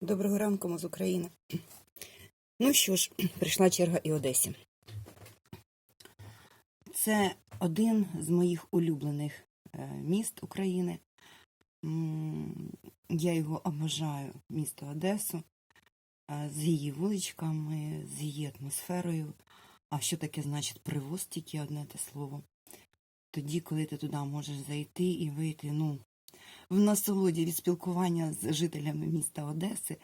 Доброго ранку, ми з України. Ну що ж, прийшла черга і Одесі. Це один з моїх улюблених е, міст України. Я його обожаю, місто Одесу, е, з її вуличками, з її атмосферою. А що таке значить привоз, тільки одне те слово. Тоді, коли ти туди можеш зайти і вийти, ну, в насолоді від спілкування з жителями міста Одеси,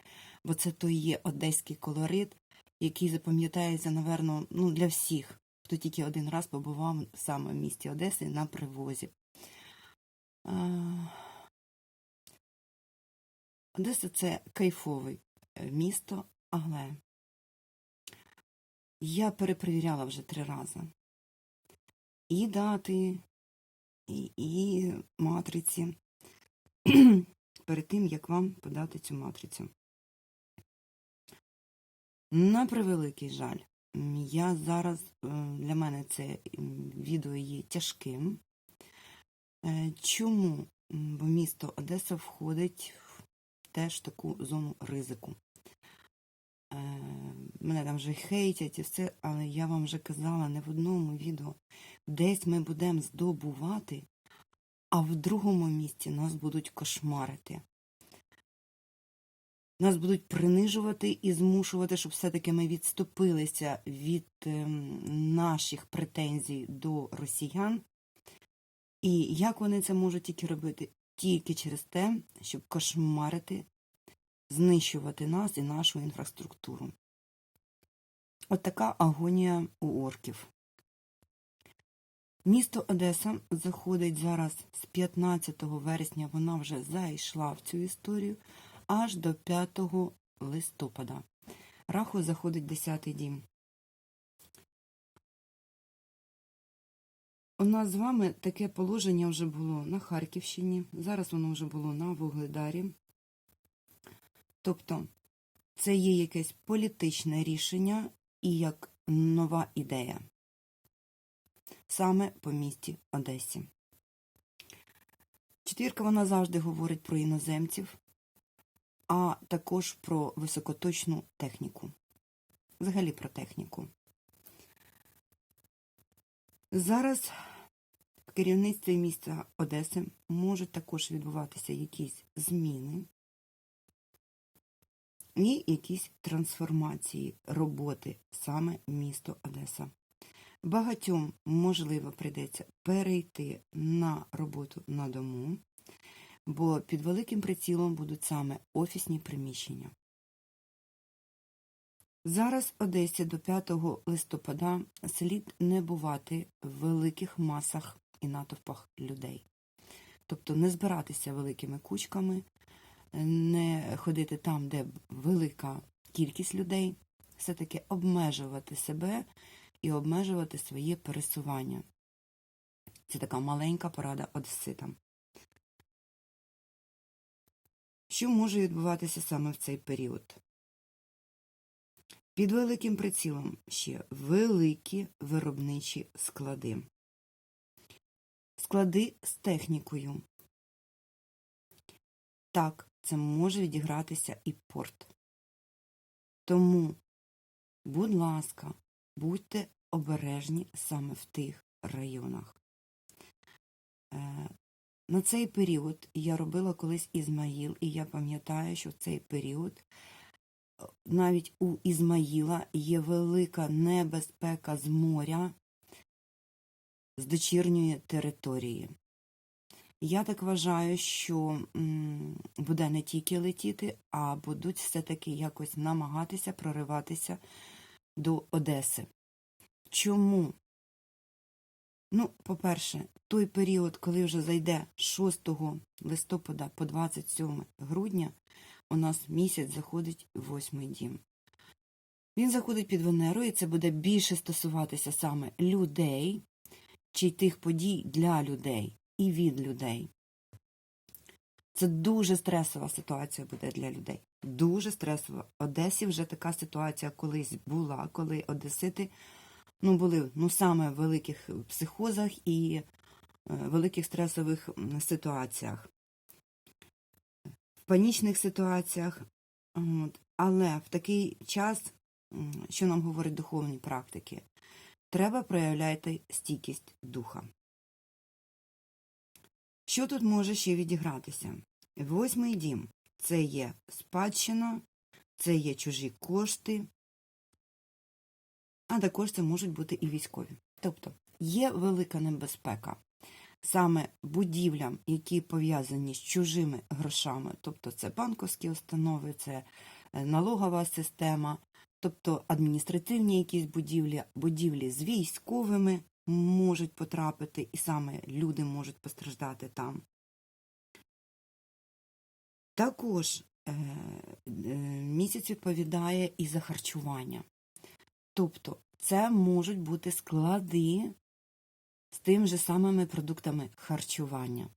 бо це той є одеський колорит, який запам'ятається, наверно, ну, для всіх, хто тільки один раз побував саме в місті Одеси на привозі. Одеса це кайфове е, місто, але я перепровіряла вже три рази. І дати, і, і матриці перед тим, як вам подати цю матрицю. На превеликий жаль, я зараз е, для мене це відео є тяжким. Е, Чому? Бо місто Одеса входить в теж таку зону ризику. Е, Мене там вже хейтять і все, але я вам вже казала не в одному відео. Десь ми будемо здобувати, а в другому місці нас будуть кошмарити. Нас будуть принижувати і змушувати, щоб все-таки ми відступилися від ем, наших претензій до росіян. І як вони це можуть тільки робити? Тільки через те, щоб кошмарити, знищувати нас і нашу інфраструктуру. От така агонія у орків. Місто Одеса заходить зараз з 15 вересня, вона вже зайшла в цю історію, аж до 5 листопада. Раху заходить 10-й дім. У нас з вами таке положення вже було на Харківщині, зараз воно вже було на Вугледарі. Тобто це є якесь політичне рішення і як нова ідея саме по місті Одесі. Четвірка вона завжди говорить про іноземців, а також про високоточну техніку. Взагалі про техніку. Зараз в керівництві міста Одеси можуть також відбуватися якісь зміни і якісь трансформації роботи саме місто Одеса. Багатьом, можливо, прийдеться перейти на роботу на дому, бо під великим прицілом будуть саме офісні приміщення. Зараз Одесі до 5 листопада слід не бувати в великих масах і натовпах людей. Тобто не збиратися великими кучками, не ходити там, де велика кількість людей, все-таки обмежувати себе і обмежувати своє пересування. Це така маленька порада одеситам. Що може відбуватися саме в цей період? Під великим прицілом ще великі виробничі склади. Склади з технікою. Так, це може відігратися і порт. Тому, будь ласка, будьте обережні саме в тих районах. Е, На цей період я робила колись Ізмаїл, і я пам'ятаю, що в цей період е, навіть у Ізмаїла є велика небезпека з моря, з дочірньої території. Я так вважаю, що буде не тільки летіти, а будуть все-таки якось намагатися прориватися до Одеси. Чому? Ну, по-перше, той період, коли вже зайде 6 листопада по 27 грудня, у нас місяць заходить восьмий дім. Він заходить під Венеру, і це буде більше стосуватися саме людей, чи тих подій для людей і від людей. Це дуже стресова ситуація буде для людей. Дуже стресова. Одесі вже така ситуація колись була, коли одесити ну, були ну, саме в великих психозах і е, великих стресових ситуаціях. В панічних ситуаціях От. Але в такий час, що нам говорять духовні практики, треба проявляти стійкість духа. Що тут може ще відігратися? Восьмий дім це є спадщина, це є чужі кошти, а також це можуть бути і військові. Тобто є велика небезпека саме будівлям, які пов'язані з чужими грошами, тобто це банковські установи, це е, налогова система, тобто адміністративні якісь будівлі, будівлі з військовими можуть потрапити, і саме люди можуть постраждати там. Також е, е, місяць відповідає і за харчування. Тобто це можуть бути склади з тим же самими продуктами харчування,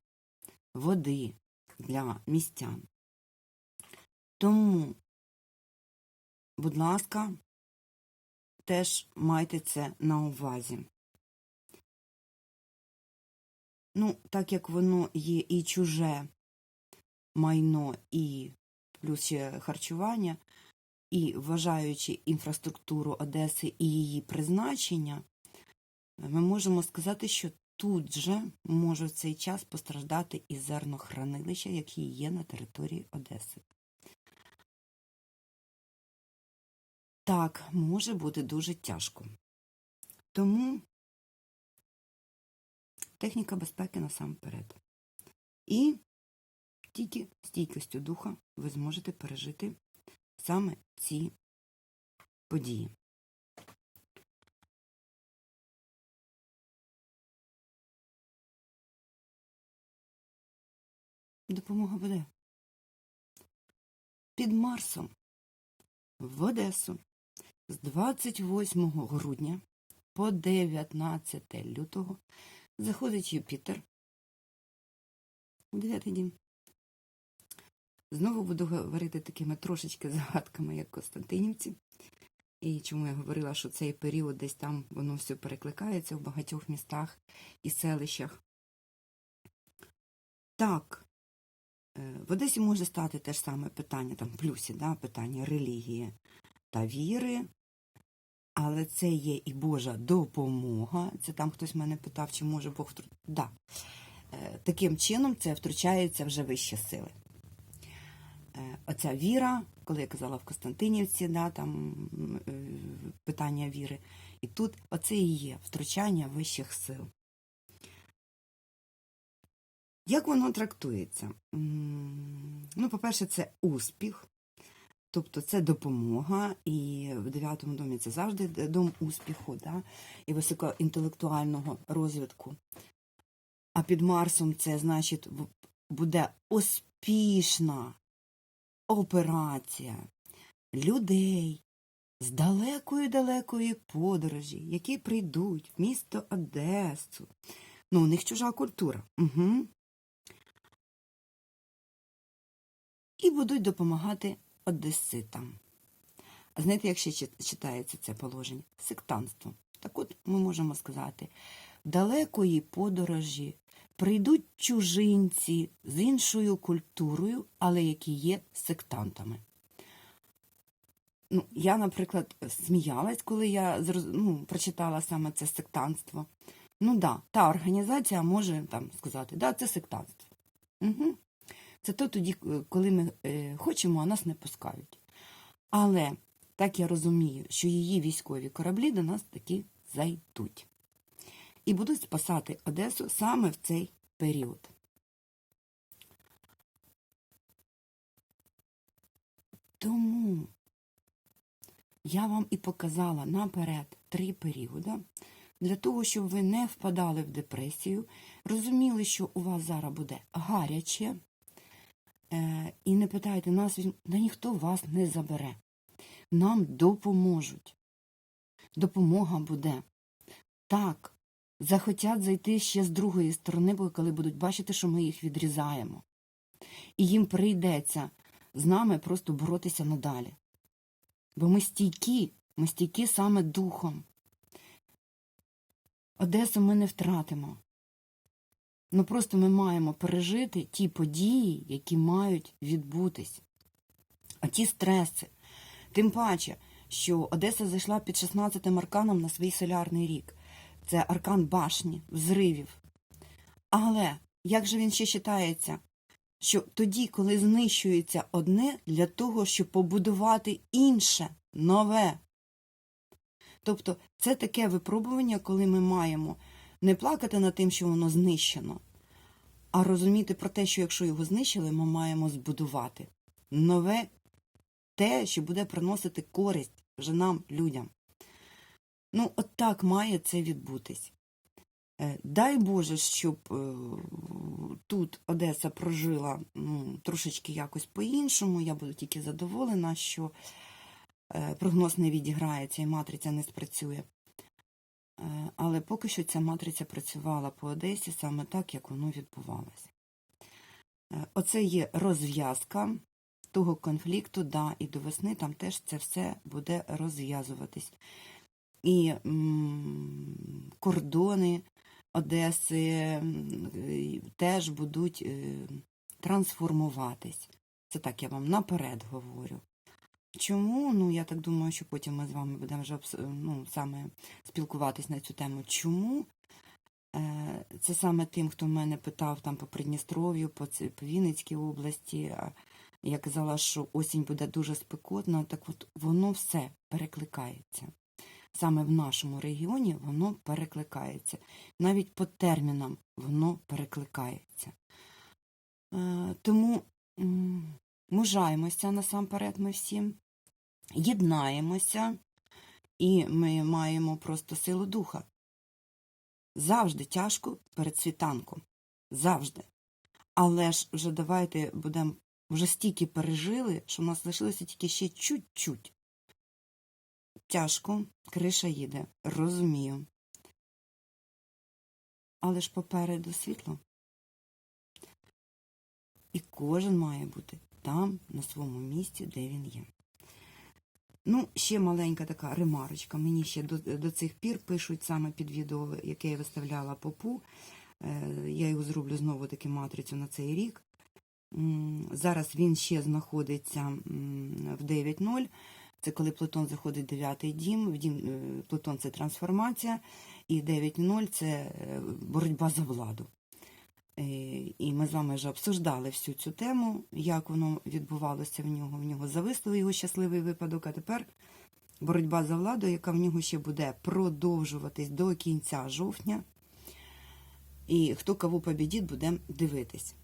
води для містян. Тому, будь ласка, теж майте це на увазі. Ну, так як воно є і чуже майно, і плюс ще харчування, і вважаючи інфраструктуру Одеси і її призначення, ми можемо сказати, що тут же може в цей час постраждати і зернохранилища, які є на території Одеси. Так, може бути дуже тяжко. Тому техніка безпеки насамперед. І тільки стійкістю духа ви зможете пережити саме ці події. Допомога буде. Під Марсом в Одесу з 28 грудня по 19 лютого заходить Юпітер у дев'ятий дім. Знову буду говорити такими трошечки загадками, як Константинівці. І чому я говорила, що цей період десь там воно все перекликається в багатьох містах і селищах. Так, е, в Одесі може стати те ж саме питання, там плюсі, да, питання релігії та віри, але це є і Божа допомога. Це там хтось мене питав, чи може Бог втру... Да. Е, Таким чином це втручаються вже вищі сили. Е, Оця віра, коли я казала в Константинівці, да, там е, питання віри, і тут оце і є втручання вищих сил. Як воно трактується? Ну, по-перше, це успіх, тобто це допомога, і в дев'ятому домі це завжди дом успіху да? і високоінтелектуального розвитку. А під Марсом це значить буде успішна операція людей з далекої-далекої подорожі, які прийдуть в місто Одесу. Ну, у них чужа культура. Угу. І будуть допомагати одеситам. Знаєте, як ще читається це положення? Сектантство. Так от ми можемо сказати, далекої подорожі прийдуть чужинці з іншою культурою, але які є сектантами. Ну, я, наприклад, сміялась, коли я ну, прочитала саме це сектантство. Ну да, та організація може там сказати, да, це сектантство. Угу. Це то тоді, коли ми е, хочемо, а нас не пускають. Але так я розумію, що її військові кораблі до нас таки зайдуть. І будуть спасати Одесу саме в цей період. Тому я вам і показала наперед три періоди, для того, щоб ви не впадали в депресію, розуміли, що у вас зараз буде гаряче, е, і не питайте нас, да ніхто вас не забере. Нам допоможуть. Допомога буде. Так, захотять зайти ще з другої сторони, бо коли будуть бачити, що ми їх відрізаємо. І їм прийдеться з нами просто боротися надалі. Бо ми стійкі, ми стійкі саме духом. Одесу ми не втратимо. Ну просто ми маємо пережити ті події, які мають відбутись. оті стреси. Тим паче, що Одеса зайшла під 16-м арканом на свій солярний рік. Це аркан башні, взривів. Але як же він ще вважається? Що тоді, коли знищується одне для того, щоб побудувати інше, нове. Тобто це таке випробування, коли ми маємо не плакати над тим, що воно знищено, а розуміти про те, що якщо його знищили, ми маємо збудувати нове те, що буде приносити користь вже нам, людям. Ну, от так має це відбутись. Е, Дай Боже, щоб е, тут Одеса прожила ну, трошечки якось по-іншому. Я буду тільки задоволена, що е, прогноз не відіграється і матриця не спрацює. Але поки що ця матриця працювала по Одесі саме так, як воно відбувалося. Оце є розв'язка того конфлікту, да, і до весни там теж це все буде розв'язуватись. І кордони Одеси теж будуть е, трансформуватись. Це так я вам наперед говорю. Чому? Ну, я так думаю, що потім ми з вами будемо вже ну, саме спілкуватись на цю тему. Чому? Е, Це саме тим, хто мене питав там по Придністров'ю, по, Вінницькій області. Я казала, що осінь буде дуже спекотна, так от воно все перекликається. Саме в нашому регіоні воно перекликається. Навіть по термінам воно перекликається. Е, Тому мужаємося насамперед ми всі, єднаємося, і ми маємо просто силу духа. Завжди тяжко перед світанком. Завжди. Але ж вже давайте будемо вже стільки пережили, що в нас лишилося тільки ще чуть-чуть. Тяжко, криша їде, розумію. Але ж попереду світло. І кожен має бути там, на своєму місці, де він є. Ну, ще маленька така ремарочка. Мені ще до, до цих пір пишуть саме під відео, яке я виставляла попу. Е, я його зроблю знову таки матрицю на цей рік. Зараз він ще знаходиться в 9.0. Це коли Плутон заходить в 9 дім. В дім е, Плутон це трансформація, і 9.0 це е, боротьба за владу. Е, І ми з вами вже обсуждали всю цю тему, як воно відбувалося в нього. В нього зависло його щасливий випадок, а тепер боротьба за владу, яка в нього ще буде продовжуватись до кінця жовтня. І хто кого побідіть, будемо дивитись.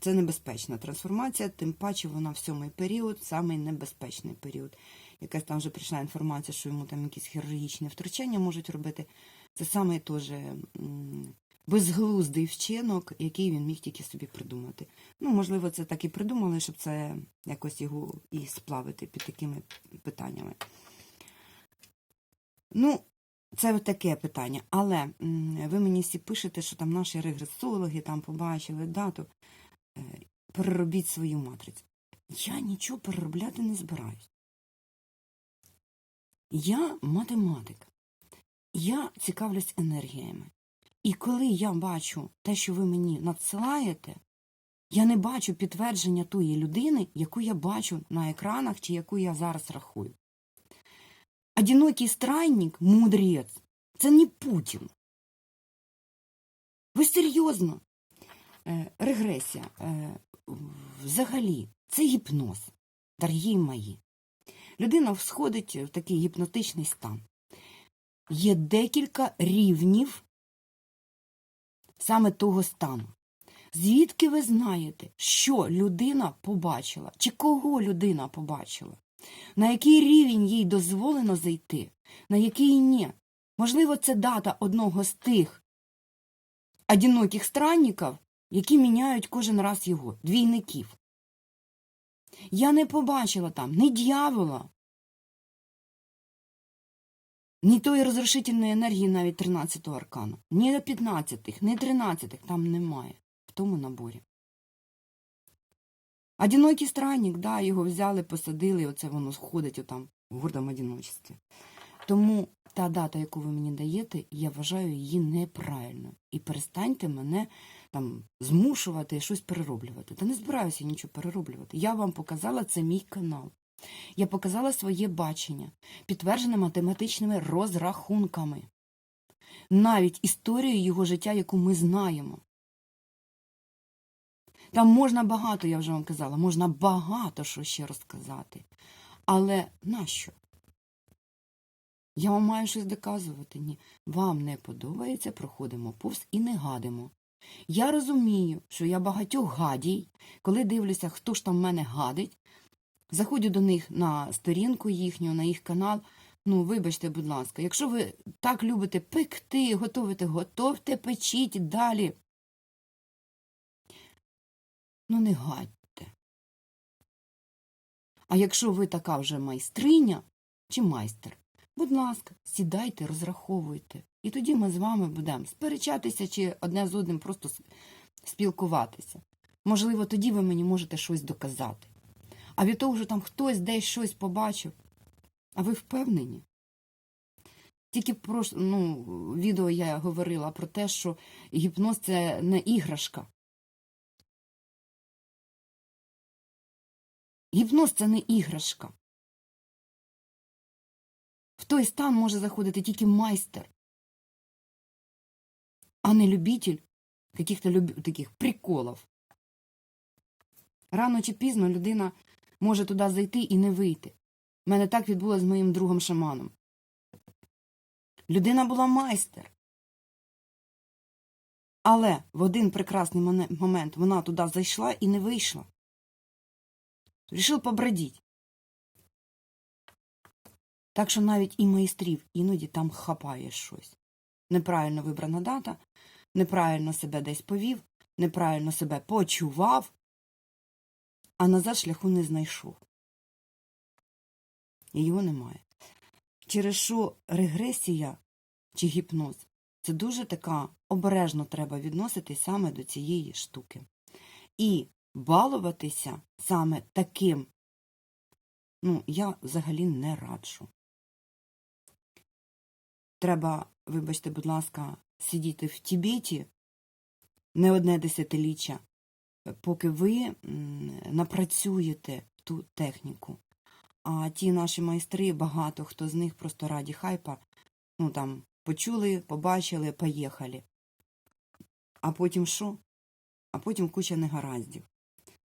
Це небезпечна трансформація, тим паче вона в сьомий період, самий небезпечний період. Якась там вже прийшла інформація, що йому там якісь хірургічні втручання можуть робити. Це саме теж безглуздий вчинок, який він міг тільки собі придумати. Ну, можливо, це так і придумали, щоб це якось його і сплавити під такими питаннями. Ну, це таке питання. Але ви мені всі пишете, що там наші регресологи там побачили дату. Е, Переробіть свою матрицю. Я нічого переробляти не збираюсь. Я математик. Я цікавлюсь енергіями. І коли я бачу те, що ви мені надсилаєте, я не бачу підтвердження тої людини, яку я бачу на екранах чи яку я зараз рахую. Одинокий странник, мудрець, це не Путін. Ви серйозно? Е, регресія. Е, взагалі, це гіпноз, дорогі мої. Людина сходить в такий гіпнотичний стан. Є декілька рівнів саме того стану. Звідки ви знаєте, що людина побачила, чи кого людина побачила, на який рівень їй дозволено зайти, на який ні? Можливо, це дата одного з тих одиноких странників, які міняють кожен раз його, двійників. Я не побачила там ні дьявола, ні тої розрушительної енергії навіть 13-го аркану, ні 15-х, ні 13-х там немає в тому наборі. Одинокий странник, да, його взяли, посадили, оце воно сходить отам в гордому одиночестві. Тому та дата, яку ви мені даєте, я вважаю її неправильною. І перестаньте мене там змушувати щось перероблювати. Та не збираюся нічого перероблювати. Я вам показала це мій канал. Я показала своє бачення, підтверджене математичними розрахунками, навіть історію його життя, яку ми знаємо. Там можна багато, я вже вам казала, можна багато що ще розказати. Але нащо? Я вам маю щось доказувати. Ні. Вам не подобається, проходимо повз і не гадимо. Я розумію, що я багатьох гадій, коли дивлюся, хто ж там мене гадить, заходжу до них на сторінку їхню, на їх канал. Ну, вибачте, будь ласка, якщо ви так любите пекти, готувати, готовте, печіть далі. Ну, не гадьте. А якщо ви така вже майстриня чи майстер, будь ласка, сідайте, розраховуйте. І тоді ми з вами будемо сперечатися чи одне з одним просто спілкуватися. Можливо, тоді ви мені можете щось доказати. А від того, що там хтось десь щось побачив, а ви впевнені? Тільки про ну, відео я говорила про те, що гіпноз це не іграшка. Гіпноз це не іграшка. В той стан може заходити тільки майстер, а не любитель каких-то люб... таких приколів. Рано чи пізно людина може туди зайти і не вийти. У мене так відбулося з моїм другом шаманом. Людина була майстер. Але в один прекрасний момент вона туди зайшла і не вийшла. Рішив побродіть. Так що навіть і майстрів іноді там хапає щось. Неправильно вибрана дата, неправильно себе десь повів, неправильно себе почував, а назад шляху не знайшов. І його немає. Через що регресія чи гіпноз це дуже така обережно треба відноситись саме до цієї штуки. І балуватися саме таким, ну, я взагалі не раджу. Треба, вибачте, будь ласка, сидіти в Тібеті не одне десятиліття, поки ви напрацюєте ту техніку. А ті наші майстри, багато хто з них просто раді хайпа, ну там почули, побачили, поїхали. А потім що? А потім куча негараздів.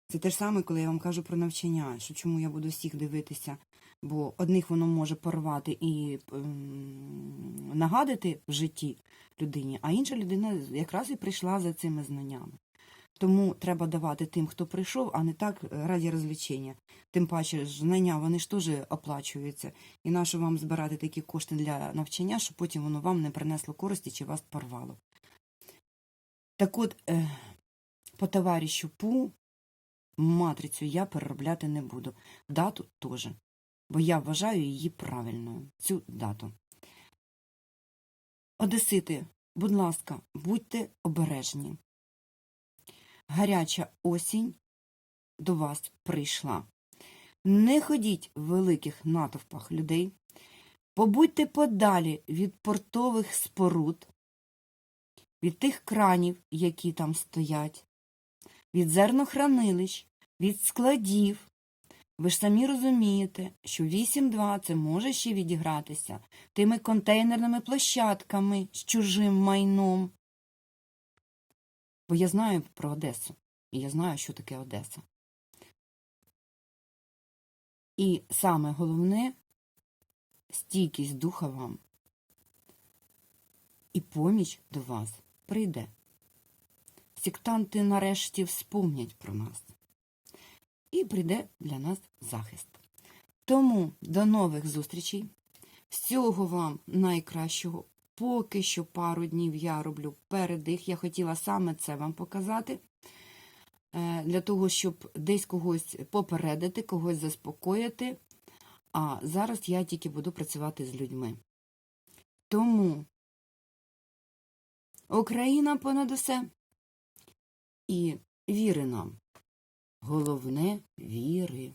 Це те ж саме, коли я вам кажу про навчання, що чому я буду всіх дивитися, бо одних воно може порвати і ем, нагадати в житті людині, а інша людина якраз і прийшла за цими знаннями. Тому треба давати тим, хто прийшов, а не так раді розвлечення. Тим паче, знання вони ж теж оплачуються. І нащо вам збирати такі кошти для навчання, щоб потім воно вам не принесло користі чи вас порвало. Так от, е, по товаришу Пу матрицю я переробляти не буду. Дату теж. Бо я вважаю її правильною, цю дату. Одесити, будь ласка, будьте обережні. Гаряча осінь до вас прийшла. Не ходіть в великих натовпах людей. Побудьте подалі від портових споруд, від тих кранів, які там стоять, від зернохранилищ, від складів. Ви ж самі розумієте, що 8.2 це може ще відігратися тими контейнерними площадками з чужим майном. Бо я знаю про Одесу, і я знаю, що таке Одеса. І саме головне стійкість духа вам і поміч до вас прийде. Сектанти нарешті вспомнять про нас. І прийде для нас захист. Тому до нових зустрічей. Всього вам найкращого. Поки що пару днів я роблю передих. Я хотіла саме це вам показати. Е, Для того, щоб десь когось попередити, когось заспокоїти. А зараз я тільки буду працювати з людьми. Тому Україна понад усе. І віри нам. Головне віри.